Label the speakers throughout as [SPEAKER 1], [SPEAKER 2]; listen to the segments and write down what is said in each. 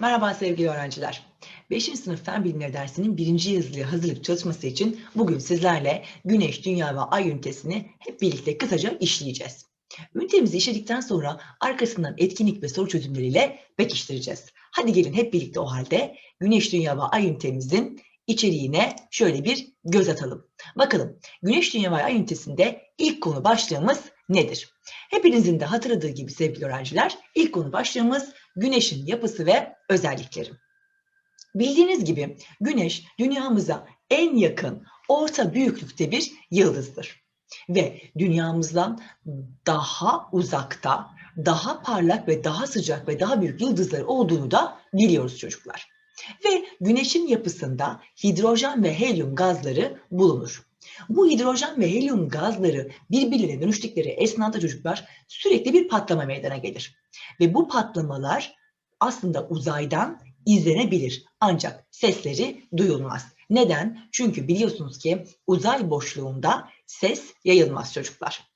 [SPEAKER 1] Merhaba sevgili öğrenciler. 5. sınıf Fen Bilimleri dersinin birinci yazılıya hazırlık çalışması için bugün sizlerle Güneş, Dünya ve Ay ünitesini hep birlikte kısaca işleyeceğiz. Ünitemizi işledikten sonra arkasından etkinlik ve soru çözümleriyle pekiştireceğiz. Hadi gelin hep birlikte o halde Güneş, Dünya ve Ay ünitemizin içeriğine şöyle bir göz atalım. Bakalım Güneş, Dünya ve Ay ünitesinde ilk konu başlığımız nedir? Hepinizin de hatırladığı gibi sevgili öğrenciler ilk konu başlığımız Güneşin yapısı ve özellikleri. Bildiğiniz gibi Güneş dünyamıza en yakın orta büyüklükte bir yıldızdır. Ve dünyamızdan daha uzakta, daha parlak ve daha sıcak ve daha büyük yıldızlar olduğunu da biliyoruz çocuklar. Ve Güneşin yapısında hidrojen ve helyum gazları bulunur. Bu hidrojen ve helyum gazları birbirine dönüştükleri esnada çocuklar sürekli bir patlama meydana gelir. Ve bu patlamalar aslında uzaydan izlenebilir ancak sesleri duyulmaz. Neden? Çünkü biliyorsunuz ki uzay boşluğunda ses yayılmaz çocuklar.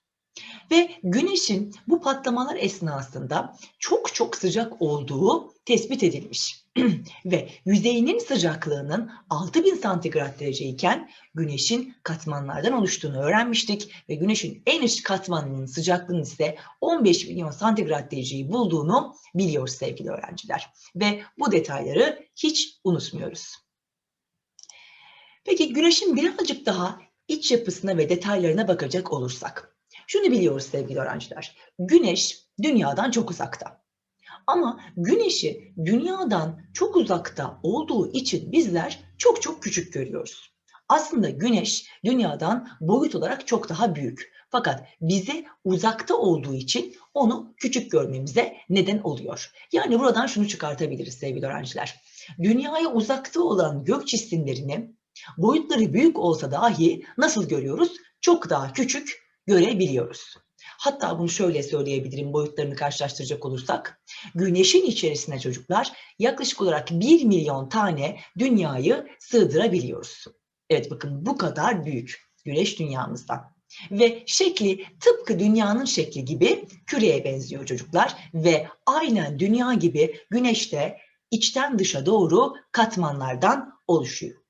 [SPEAKER 1] Ve güneşin bu patlamalar esnasında çok çok sıcak olduğu tespit edilmiş. Ve yüzeyinin sıcaklığının 6000 santigrat derece iken güneşin katmanlardan oluştuğunu öğrenmiştik. Ve güneşin en üst katmanının sıcaklığının ise 15 milyon santigrat dereceyi bulduğunu biliyoruz sevgili öğrenciler. Ve bu detayları hiç unutmuyoruz. Peki güneşin birazcık daha iç yapısına ve detaylarına bakacak olursak. Şunu biliyoruz sevgili öğrenciler. Güneş dünyadan çok uzakta. Ama güneşi dünyadan çok uzakta olduğu için bizler çok çok küçük görüyoruz. Aslında güneş dünyadan boyut olarak çok daha büyük. Fakat bize uzakta olduğu için onu küçük görmemize neden oluyor. Yani buradan şunu çıkartabiliriz sevgili öğrenciler. Dünyaya uzakta olan gök cisimlerini boyutları büyük olsa dahi nasıl görüyoruz? Çok daha küçük görebiliyoruz. Hatta bunu şöyle söyleyebilirim boyutlarını karşılaştıracak olursak. Güneşin içerisine çocuklar yaklaşık olarak 1 milyon tane dünyayı sığdırabiliyoruz. Evet bakın bu kadar büyük güneş dünyamızdan. Ve şekli tıpkı dünyanın şekli gibi küreye benziyor çocuklar. Ve aynen dünya gibi güneşte içten dışa doğru katmanlardan oluşuyor.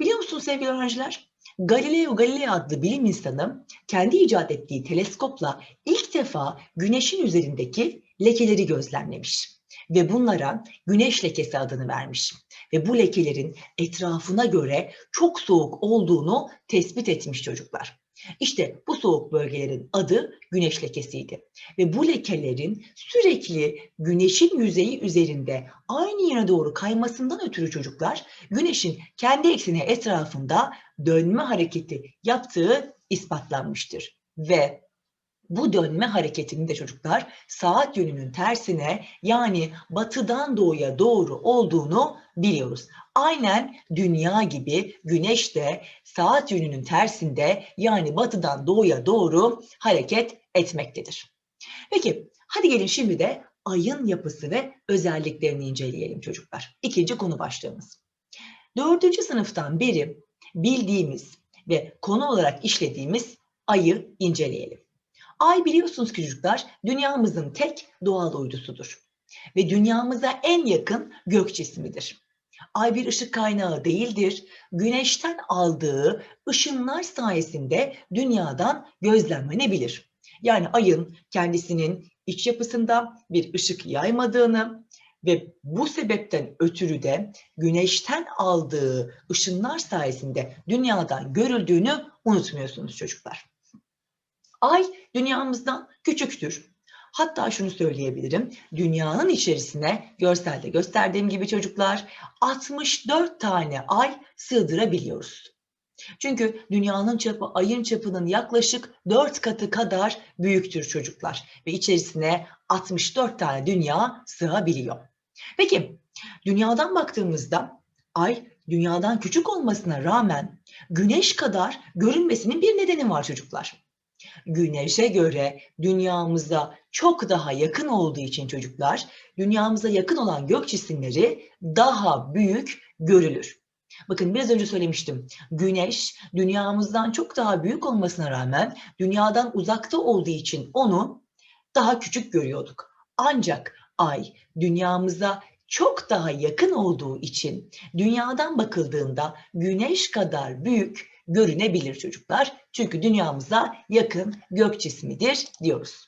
[SPEAKER 1] Biliyor musunuz sevgili öğrenciler? Galileo Galilei adlı bilim insanı kendi icat ettiği teleskopla ilk defa güneşin üzerindeki lekeleri gözlemlemiş ve bunlara güneş lekesi adını vermiş ve bu lekelerin etrafına göre çok soğuk olduğunu tespit etmiş çocuklar. İşte bu soğuk bölgelerin adı güneş lekesiydi. Ve bu lekelerin sürekli güneşin yüzeyi üzerinde aynı yöne doğru kaymasından ötürü çocuklar güneşin kendi ekseni etrafında dönme hareketi yaptığı ispatlanmıştır. Ve bu dönme hareketinin de çocuklar saat yönünün tersine yani batıdan doğuya doğru olduğunu biliyoruz. Aynen dünya gibi güneş de saat yönünün tersinde yani batıdan doğuya doğru hareket etmektedir. Peki hadi gelin şimdi de ayın yapısı ve özelliklerini inceleyelim çocuklar. İkinci konu başlığımız. Dördüncü sınıftan beri bildiğimiz ve konu olarak işlediğimiz ayı inceleyelim. Ay biliyorsunuz ki çocuklar dünyamızın tek doğal uydusudur. Ve dünyamıza en yakın gök cismidir. Ay bir ışık kaynağı değildir. Güneşten aldığı ışınlar sayesinde dünyadan gözlemlenebilir. Yani ayın kendisinin iç yapısında bir ışık yaymadığını ve bu sebepten ötürü de güneşten aldığı ışınlar sayesinde dünyadan görüldüğünü unutmuyorsunuz çocuklar. Ay dünyamızdan küçüktür. Hatta şunu söyleyebilirim. Dünyanın içerisine görselde gösterdiğim gibi çocuklar 64 tane ay sığdırabiliyoruz. Çünkü dünyanın çapı ayın çapının yaklaşık 4 katı kadar büyüktür çocuklar. Ve içerisine 64 tane dünya sığabiliyor. Peki dünyadan baktığımızda ay dünyadan küçük olmasına rağmen güneş kadar görünmesinin bir nedeni var çocuklar. Güneşe göre dünyamıza çok daha yakın olduğu için çocuklar, dünyamıza yakın olan gök cisimleri daha büyük görülür. Bakın biraz önce söylemiştim. Güneş dünyamızdan çok daha büyük olmasına rağmen dünyadan uzakta olduğu için onu daha küçük görüyorduk. Ancak ay dünyamıza çok daha yakın olduğu için dünyadan bakıldığında güneş kadar büyük görünebilir çocuklar. Çünkü dünyamıza yakın gök cismidir diyoruz.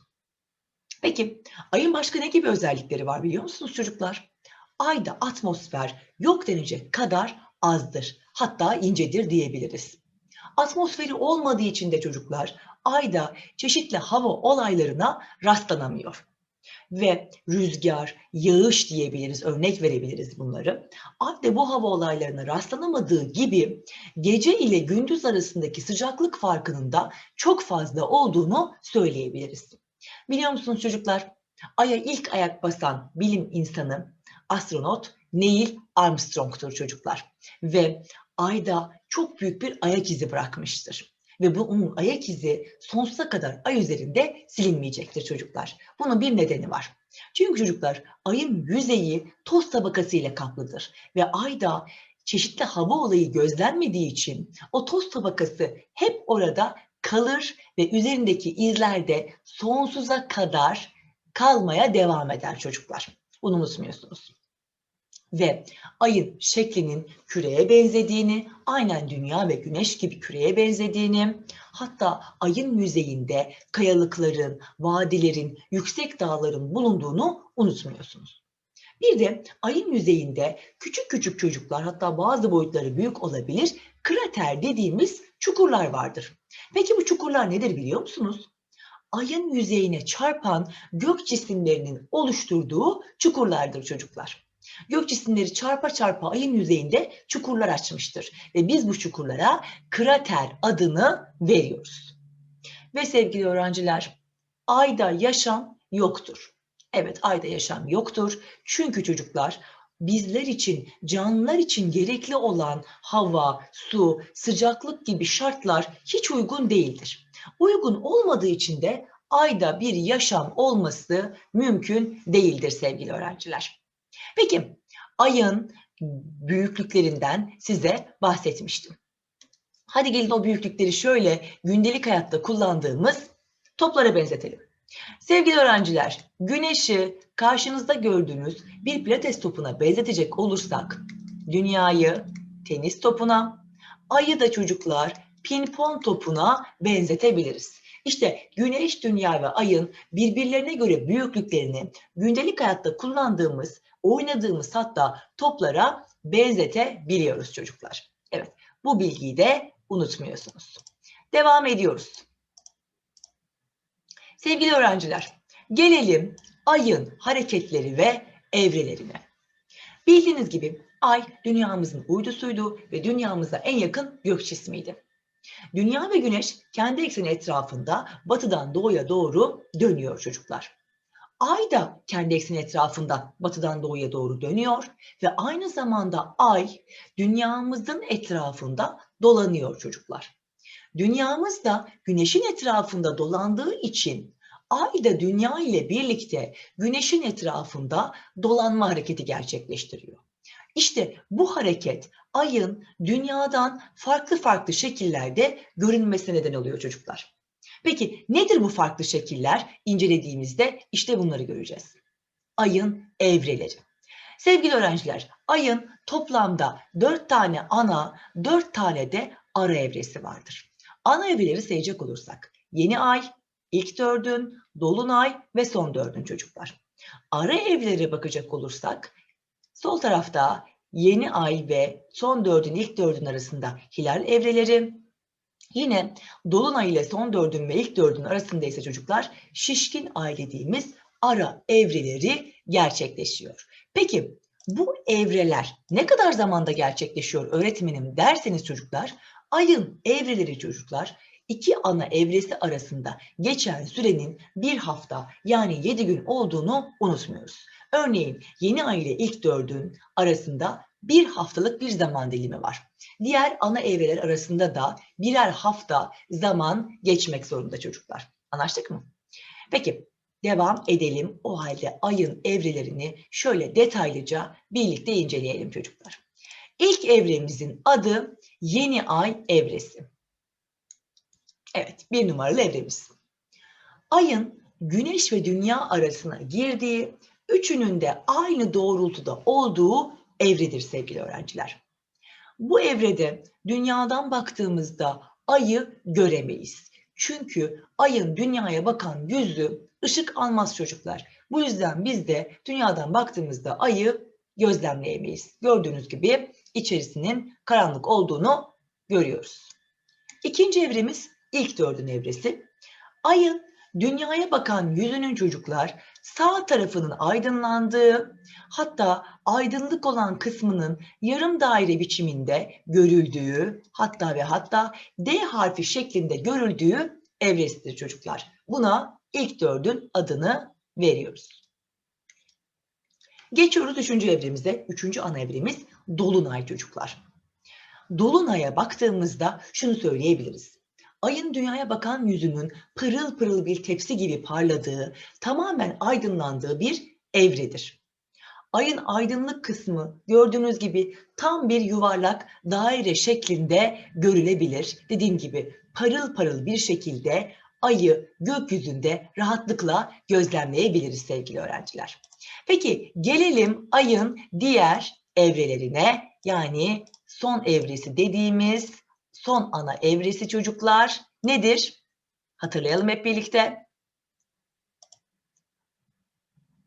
[SPEAKER 1] Peki ayın başka ne gibi özellikleri var biliyor musunuz çocuklar? Ayda atmosfer yok denecek kadar azdır. Hatta incedir diyebiliriz. Atmosferi olmadığı için de çocuklar ayda çeşitli hava olaylarına rastlanamıyor. Ve rüzgar, yağış diyebiliriz, örnek verebiliriz bunları. Ayda bu hava olaylarına rastlanamadığı gibi gece ile gündüz arasındaki sıcaklık farkının da çok fazla olduğunu söyleyebiliriz. Biliyor musunuz çocuklar? Ay'a ilk ayak basan bilim insanı, astronot Neil Armstrong'tur çocuklar. Ve Ay'da çok büyük bir ayak izi bırakmıştır. Ve bu onun ayak izi sonsuza kadar ay üzerinde silinmeyecektir çocuklar. Bunun bir nedeni var. Çünkü çocuklar ayın yüzeyi toz tabakası ile kaplıdır. Ve ayda çeşitli hava olayı gözlenmediği için o toz tabakası hep orada kalır ve üzerindeki izler de sonsuza kadar kalmaya devam eder çocuklar. Bunu unutmuyorsunuz. Ve ayın şeklinin küreye benzediğini, aynen dünya ve güneş gibi küreye benzediğini, hatta ayın yüzeyinde kayalıkların, vadilerin, yüksek dağların bulunduğunu unutmuyorsunuz. Bir de ayın yüzeyinde küçük küçük çocuklar hatta bazı boyutları büyük olabilir krater dediğimiz çukurlar vardır. Peki bu çukurlar nedir biliyor musunuz? Ayın yüzeyine çarpan gök cisimlerinin oluşturduğu çukurlardır çocuklar. Gök cisimleri çarpa çarpa ayın yüzeyinde çukurlar açmıştır ve biz bu çukurlara krater adını veriyoruz. Ve sevgili öğrenciler, ayda yaşam yoktur. Evet, ayda yaşam yoktur. Çünkü çocuklar bizler için, canlılar için gerekli olan hava, su, sıcaklık gibi şartlar hiç uygun değildir. Uygun olmadığı için de ayda bir yaşam olması mümkün değildir sevgili öğrenciler. Peki ayın büyüklüklerinden size bahsetmiştim. Hadi gelin o büyüklükleri şöyle gündelik hayatta kullandığımız toplara benzetelim. Sevgili öğrenciler, güneşi karşınızda gördüğünüz bir pilates topuna benzetecek olursak, dünyayı tenis topuna, ayı da çocuklar pinpon topuna benzetebiliriz. İşte güneş, dünya ve ayın birbirlerine göre büyüklüklerini gündelik hayatta kullandığımız, oynadığımız hatta toplara benzetebiliyoruz çocuklar. Evet, bu bilgiyi de unutmuyorsunuz. Devam ediyoruz. Sevgili öğrenciler, gelelim ayın hareketleri ve evrelerine. Bildiğiniz gibi ay dünyamızın uydusuydu ve dünyamıza en yakın gök cismiydi. Dünya ve güneş kendi ekseni etrafında batıdan doğuya doğru dönüyor çocuklar. Ay da kendi ekseni etrafında batıdan doğuya doğru dönüyor ve aynı zamanda ay dünyamızın etrafında dolanıyor çocuklar. Dünyamız da güneşin etrafında dolandığı için ay da dünya ile birlikte güneşin etrafında dolanma hareketi gerçekleştiriyor. İşte bu hareket ayın dünyadan farklı farklı şekillerde görünmesine neden oluyor çocuklar. Peki nedir bu farklı şekiller? İncelediğimizde işte bunları göreceğiz. Ayın evreleri. Sevgili öğrenciler, ayın toplamda 4 tane ana, 4 tane de ara evresi vardır. Ana evreleri sayacak olursak yeni ay, ilk dördün, dolunay ve son dördün çocuklar. Ara evlere bakacak olursak sol tarafta yeni ay ve son dördün ilk dördün arasında hilal evreleri, yine dolunay ile son dördün ve ilk dördün arasında ise çocuklar şişkin ay dediğimiz ara evreleri gerçekleşiyor. Peki bu evreler ne kadar zamanda gerçekleşiyor öğretmenim derseniz çocuklar ayın evreleri çocuklar iki ana evresi arasında geçen sürenin bir hafta yani yedi gün olduğunu unutmuyoruz. Örneğin yeni ay ile ilk dördün arasında bir haftalık bir zaman dilimi var. Diğer ana evreler arasında da birer hafta zaman geçmek zorunda çocuklar. Anlaştık mı? Peki devam edelim. O halde ayın evrelerini şöyle detaylıca birlikte inceleyelim çocuklar. İlk evremizin adı yeni ay evresi. Evet, bir numaralı evremiz. Ayın güneş ve dünya arasına girdiği üçünün de aynı doğrultuda olduğu evredir sevgili öğrenciler. Bu evrede dünyadan baktığımızda ayı göremeyiz. Çünkü ayın dünyaya bakan yüzü ışık almaz çocuklar. Bu yüzden biz de dünyadan baktığımızda ayı gözlemleyemeyiz. Gördüğünüz gibi içerisinin karanlık olduğunu görüyoruz. İkinci evremiz ilk dördün evresi. Ayın dünyaya bakan yüzünün çocuklar sağ tarafının aydınlandığı hatta aydınlık olan kısmının yarım daire biçiminde görüldüğü hatta ve hatta D harfi şeklinde görüldüğü evresidir çocuklar. Buna ilk dördün adını veriyoruz. Geçiyoruz üçüncü evremize. Üçüncü ana evremiz Dolunay çocuklar. Dolunay'a baktığımızda şunu söyleyebiliriz. Ayın dünyaya bakan yüzünün pırıl pırıl bir tepsi gibi parladığı, tamamen aydınlandığı bir evredir. Ayın aydınlık kısmı gördüğünüz gibi tam bir yuvarlak daire şeklinde görülebilir. Dediğim gibi parıl parıl bir şekilde ayı gökyüzünde rahatlıkla gözlemleyebiliriz sevgili öğrenciler. Peki gelelim ayın diğer evrelerine yani son evresi dediğimiz son ana evresi çocuklar nedir? Hatırlayalım hep birlikte.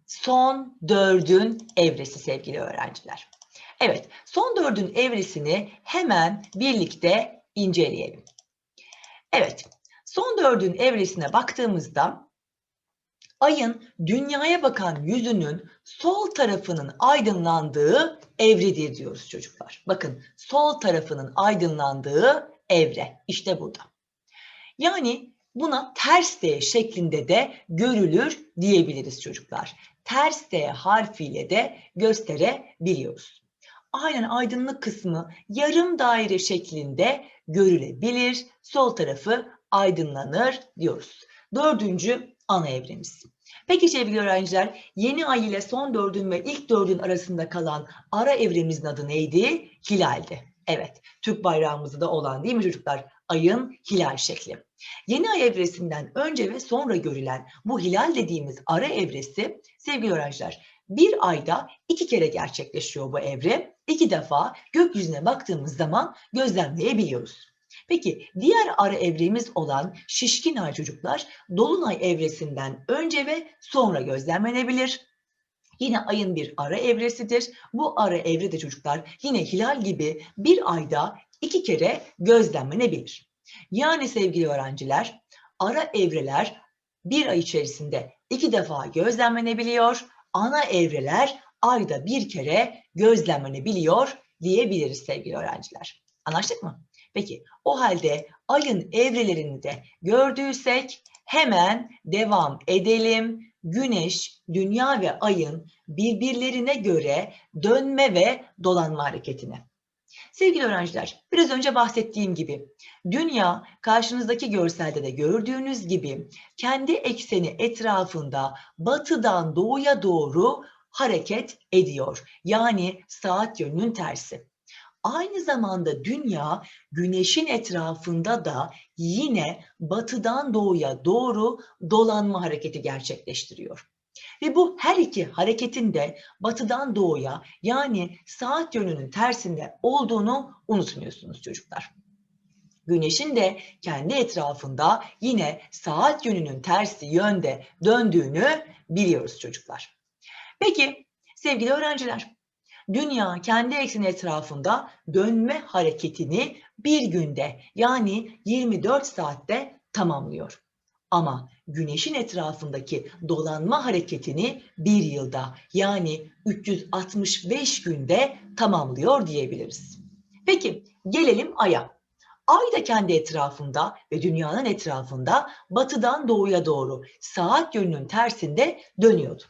[SPEAKER 1] Son dördün evresi sevgili öğrenciler. Evet, son dördün evresini hemen birlikte inceleyelim. Evet, son dördün evresine baktığımızda ayın dünyaya bakan yüzünün sol tarafının aydınlandığı evredir diyoruz çocuklar. Bakın sol tarafının aydınlandığı evre işte burada. Yani buna ters D şeklinde de görülür diyebiliriz çocuklar. Ters D harfiyle de gösterebiliyoruz. Aynen aydınlık kısmı yarım daire şeklinde görülebilir. Sol tarafı aydınlanır diyoruz. Dördüncü ana evremiz. Peki sevgili öğrenciler, yeni ay ile son dördün ve ilk dördün arasında kalan ara evremizin adı neydi? Hilaldi. Evet, Türk bayrağımızda da olan değil mi çocuklar? Ayın hilal şekli. Yeni ay evresinden önce ve sonra görülen bu hilal dediğimiz ara evresi sevgili öğrenciler bir ayda iki kere gerçekleşiyor bu evre. İki defa gökyüzüne baktığımız zaman gözlemleyebiliyoruz. Peki diğer ara evremiz olan şişkin ay çocuklar dolunay evresinden önce ve sonra gözlemlenebilir. Yine ayın bir ara evresidir. Bu ara evrede çocuklar yine hilal gibi bir ayda iki kere gözlemlenebilir. Yani sevgili öğrenciler ara evreler bir ay içerisinde iki defa gözlemlenebiliyor. Ana evreler ayda bir kere gözlemlenebiliyor diyebiliriz sevgili öğrenciler. Anlaştık mı? Peki o halde ayın evrelerini de gördüysek hemen devam edelim. Güneş, dünya ve ayın birbirlerine göre dönme ve dolanma hareketine. Sevgili öğrenciler, biraz önce bahsettiğim gibi dünya karşınızdaki görselde de gördüğünüz gibi kendi ekseni etrafında batıdan doğuya doğru hareket ediyor. Yani saat yönünün tersi. Aynı zamanda dünya güneşin etrafında da yine batıdan doğuya doğru dolanma hareketi gerçekleştiriyor. Ve bu her iki hareketin de batıdan doğuya yani saat yönünün tersinde olduğunu unutmuyorsunuz çocuklar. Güneşin de kendi etrafında yine saat yönünün tersi yönde döndüğünü biliyoruz çocuklar. Peki sevgili öğrenciler, dünya kendi ekseni etrafında dönme hareketini bir günde yani 24 saatte tamamlıyor. Ama güneşin etrafındaki dolanma hareketini bir yılda yani 365 günde tamamlıyor diyebiliriz. Peki gelelim Ay'a. Ay da kendi etrafında ve dünyanın etrafında batıdan doğuya doğru saat yönünün tersinde dönüyordu.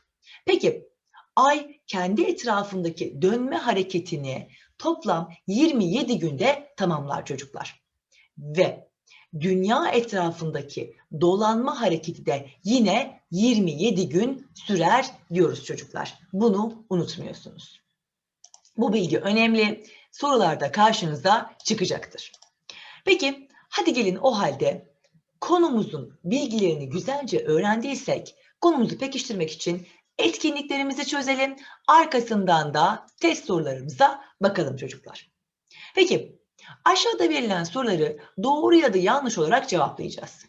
[SPEAKER 1] Peki Ay kendi etrafındaki dönme hareketini toplam 27 günde tamamlar çocuklar. Ve dünya etrafındaki dolanma hareketi de yine 27 gün sürer diyoruz çocuklar. Bunu unutmuyorsunuz. Bu bilgi önemli. Sorularda karşınıza çıkacaktır. Peki hadi gelin o halde konumuzun bilgilerini güzelce öğrendiysek konumuzu pekiştirmek için etkinliklerimizi çözelim. Arkasından da test sorularımıza bakalım çocuklar. Peki aşağıda verilen soruları doğru ya da yanlış olarak cevaplayacağız.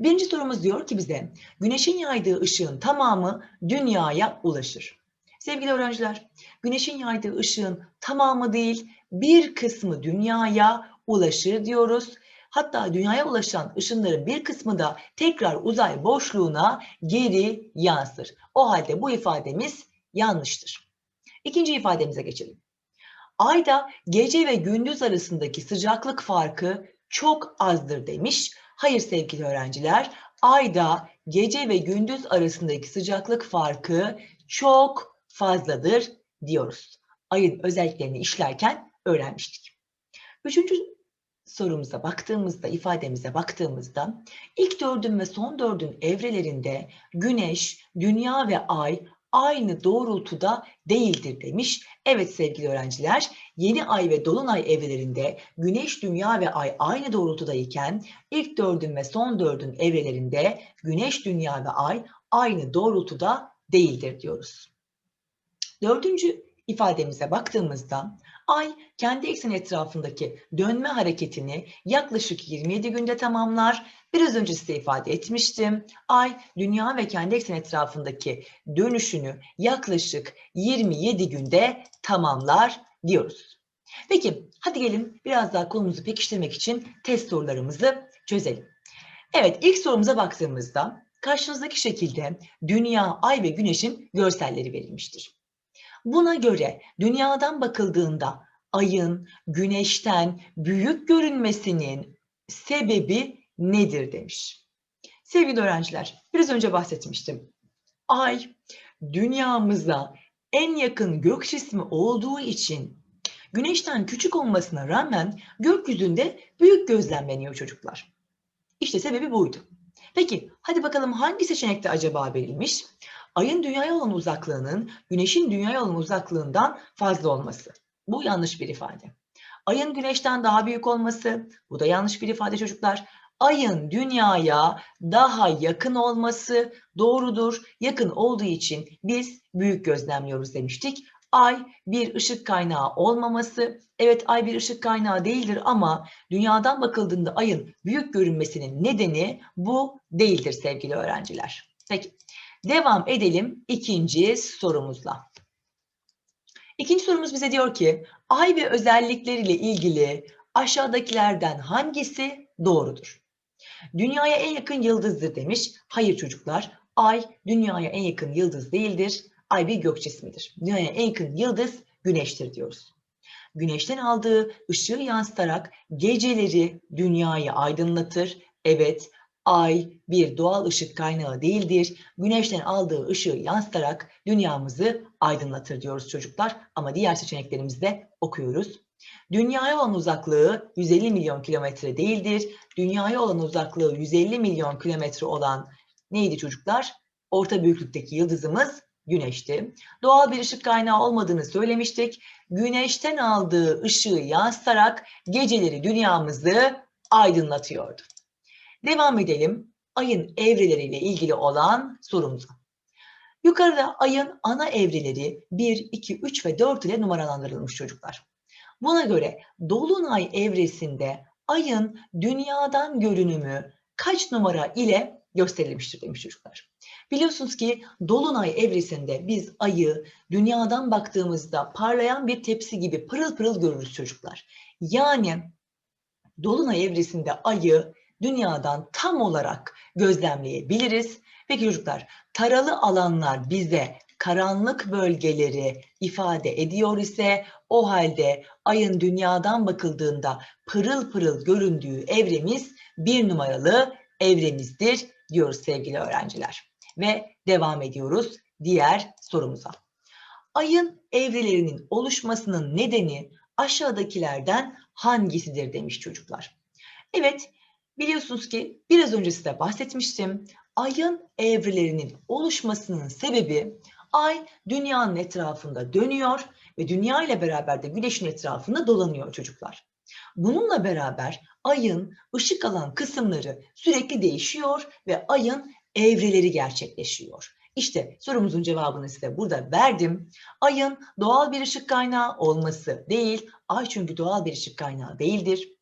[SPEAKER 1] Birinci sorumuz diyor ki bize güneşin yaydığı ışığın tamamı dünyaya ulaşır. Sevgili öğrenciler, güneşin yaydığı ışığın tamamı değil bir kısmı dünyaya ulaşır diyoruz. Hatta dünyaya ulaşan ışınların bir kısmı da tekrar uzay boşluğuna geri yansır. O halde bu ifademiz yanlıştır. İkinci ifademize geçelim. Ayda gece ve gündüz arasındaki sıcaklık farkı çok azdır demiş. Hayır sevgili öğrenciler, ayda gece ve gündüz arasındaki sıcaklık farkı çok fazladır diyoruz. Ayın özelliklerini işlerken öğrenmiştik. Üçüncü sorumuza baktığımızda, ifademize baktığımızda ilk dördün ve son dördün evrelerinde güneş, dünya ve ay aynı doğrultuda değildir demiş. Evet sevgili öğrenciler, yeni ay ve dolunay evrelerinde güneş, dünya ve ay aynı doğrultudayken ilk dördün ve son dördün evrelerinde güneş, dünya ve ay aynı doğrultuda değildir diyoruz. Dördüncü ifademize baktığımızda Ay kendi ekseni etrafındaki dönme hareketini yaklaşık 27 günde tamamlar. Biraz önce size ifade etmiştim. Ay dünya ve kendi ekseni etrafındaki dönüşünü yaklaşık 27 günde tamamlar diyoruz. Peki hadi gelin biraz daha konumuzu pekiştirmek için test sorularımızı çözelim. Evet ilk sorumuza baktığımızda karşınızdaki şekilde dünya, ay ve güneşin görselleri verilmiştir. Buna göre dünyadan bakıldığında ayın güneşten büyük görünmesinin sebebi nedir demiş. Sevgili öğrenciler, biraz önce bahsetmiştim. Ay dünyamıza en yakın gök cismi olduğu için güneşten küçük olmasına rağmen gökyüzünde büyük gözlemleniyor çocuklar. İşte sebebi buydu. Peki hadi bakalım hangi seçenekte acaba verilmiş? Ayın dünyaya olan uzaklığının güneşin dünyaya olan uzaklığından fazla olması. Bu yanlış bir ifade. Ayın güneşten daha büyük olması, bu da yanlış bir ifade çocuklar. Ayın dünyaya daha yakın olması doğrudur. Yakın olduğu için biz büyük gözlemliyoruz demiştik. Ay bir ışık kaynağı olmaması. Evet ay bir ışık kaynağı değildir ama dünyadan bakıldığında ayın büyük görünmesinin nedeni bu değildir sevgili öğrenciler. Peki devam edelim ikinci sorumuzla. İkinci sorumuz bize diyor ki ay ve özellikleriyle ilgili aşağıdakilerden hangisi doğrudur? Dünyaya en yakın yıldızdır demiş. Hayır çocuklar. Ay dünyaya en yakın yıldız değildir. Ay bir gök cismidir. Dünyaya en yakın yıldız güneştir diyoruz. Güneşten aldığı ışığı yansıtarak geceleri dünyayı aydınlatır. Evet, ay bir doğal ışık kaynağı değildir. Güneşten aldığı ışığı yansıtarak dünyamızı aydınlatır diyoruz çocuklar. Ama diğer seçeneklerimizde okuyoruz. Dünyaya olan uzaklığı 150 milyon kilometre değildir. Dünyaya olan uzaklığı 150 milyon kilometre olan neydi çocuklar? Orta büyüklükteki yıldızımız güneşti. Doğal bir ışık kaynağı olmadığını söylemiştik. Güneşten aldığı ışığı yansıtarak geceleri dünyamızı aydınlatıyordu. Devam edelim ayın evreleriyle ilgili olan sorumuza. Yukarıda ayın ana evreleri 1, 2, 3 ve 4 ile numaralandırılmış çocuklar. Buna göre dolunay evresinde ayın dünyadan görünümü kaç numara ile gösterilmiştir demiş çocuklar. Biliyorsunuz ki dolunay evresinde biz ayı dünyadan baktığımızda parlayan bir tepsi gibi pırıl pırıl görürüz çocuklar. Yani dolunay evresinde ayı dünyadan tam olarak gözlemleyebiliriz. Peki çocuklar, taralı alanlar bize karanlık bölgeleri ifade ediyor ise o halde ayın dünyadan bakıldığında pırıl pırıl göründüğü evremiz bir numaralı evremizdir diyoruz sevgili öğrenciler. Ve devam ediyoruz diğer sorumuza. Ayın evrelerinin oluşmasının nedeni aşağıdakilerden hangisidir demiş çocuklar. Evet, Biliyorsunuz ki biraz önce size bahsetmiştim. Ayın evrelerinin oluşmasının sebebi ay dünyanın etrafında dönüyor ve dünya ile beraber de güneşin etrafında dolanıyor çocuklar. Bununla beraber ayın ışık alan kısımları sürekli değişiyor ve ayın evreleri gerçekleşiyor. İşte sorumuzun cevabını size burada verdim. Ayın doğal bir ışık kaynağı olması değil, ay çünkü doğal bir ışık kaynağı değildir.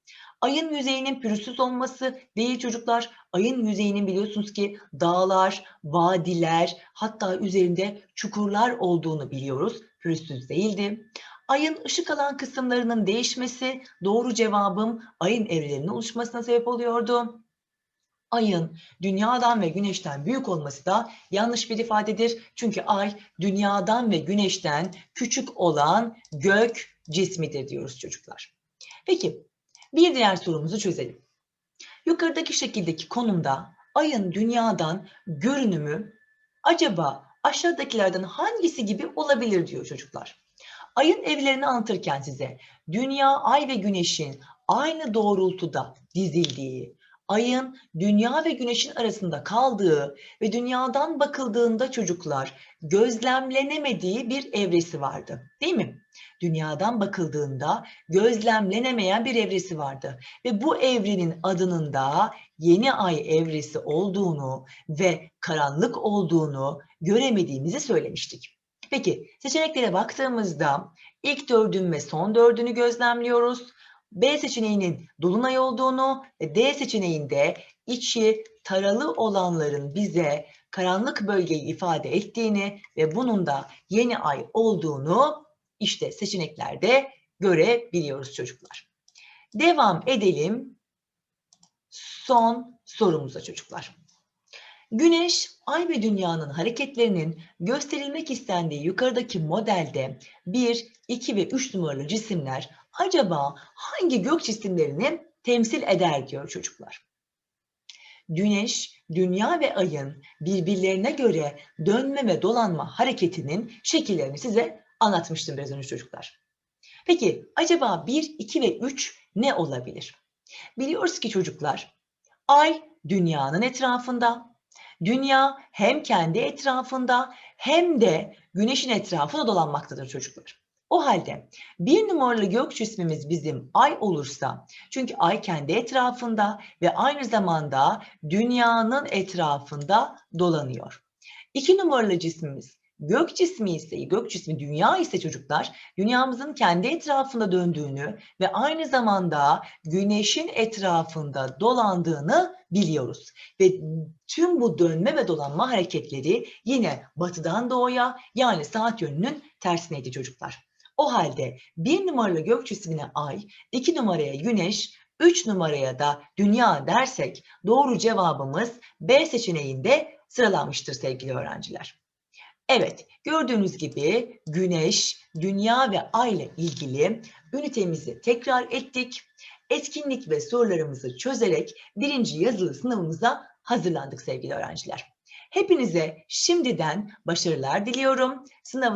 [SPEAKER 1] Ayın yüzeyinin pürüzsüz olması değil çocuklar. Ayın yüzeyinin biliyorsunuz ki dağlar, vadiler hatta üzerinde çukurlar olduğunu biliyoruz. Pürüzsüz değildi. Ayın ışık alan kısımlarının değişmesi doğru cevabım ayın evrelerinin oluşmasına sebep oluyordu. Ayın dünyadan ve güneşten büyük olması da yanlış bir ifadedir. Çünkü ay dünyadan ve güneşten küçük olan gök cismidir diyoruz çocuklar. Peki bir diğer sorumuzu çözelim. Yukarıdaki şekildeki konumda ayın dünyadan görünümü acaba aşağıdakilerden hangisi gibi olabilir diyor çocuklar. Ayın evlerini anlatırken size dünya, ay ve güneşin aynı doğrultuda dizildiği, ayın dünya ve güneşin arasında kaldığı ve dünyadan bakıldığında çocuklar gözlemlenemediği bir evresi vardı. Değil mi? Dünyadan bakıldığında gözlemlenemeyen bir evresi vardı ve bu evrenin adının da yeni ay evresi olduğunu ve karanlık olduğunu göremediğimizi söylemiştik. Peki seçeneklere baktığımızda ilk dördün ve son dördünü gözlemliyoruz. B seçeneğinin dolunay olduğunu ve D seçeneğinde içi taralı olanların bize karanlık bölgeyi ifade ettiğini ve bunun da yeni ay olduğunu işte seçeneklerde görebiliyoruz çocuklar. Devam edelim son sorumuza çocuklar. Güneş, Ay ve Dünya'nın hareketlerinin gösterilmek istendiği yukarıdaki modelde 1, 2 ve 3 numaralı cisimler acaba hangi gök cisimlerini temsil eder diyor çocuklar. Güneş, Dünya ve Ay'ın birbirlerine göre dönme ve dolanma hareketinin şekillerini size anlatmıştım biraz önce çocuklar. Peki acaba 1, 2 ve 3 ne olabilir? Biliyoruz ki çocuklar Ay dünyanın etrafında, dünya hem kendi etrafında hem de güneşin etrafında dolanmaktadır çocuklar. O halde bir numaralı gök cismimiz bizim ay olursa çünkü ay kendi etrafında ve aynı zamanda dünyanın etrafında dolanıyor. İki numaralı cismimiz Gök cismi ise, gök cismi dünya ise çocuklar, dünyamızın kendi etrafında döndüğünü ve aynı zamanda güneşin etrafında dolandığını biliyoruz. Ve tüm bu dönme ve dolanma hareketleri yine batıdan doğuya yani saat yönünün tersineydi çocuklar. O halde bir numaralı gök cismine ay, iki numaraya güneş, üç numaraya da dünya dersek doğru cevabımız B seçeneğinde sıralanmıştır sevgili öğrenciler. Evet, gördüğünüz gibi Güneş, Dünya ve Ay ile ilgili ünitemizi tekrar ettik. Etkinlik ve sorularımızı çözerek birinci yazılı sınavımıza hazırlandık sevgili öğrenciler. Hepinize şimdiden başarılar diliyorum. Sınavı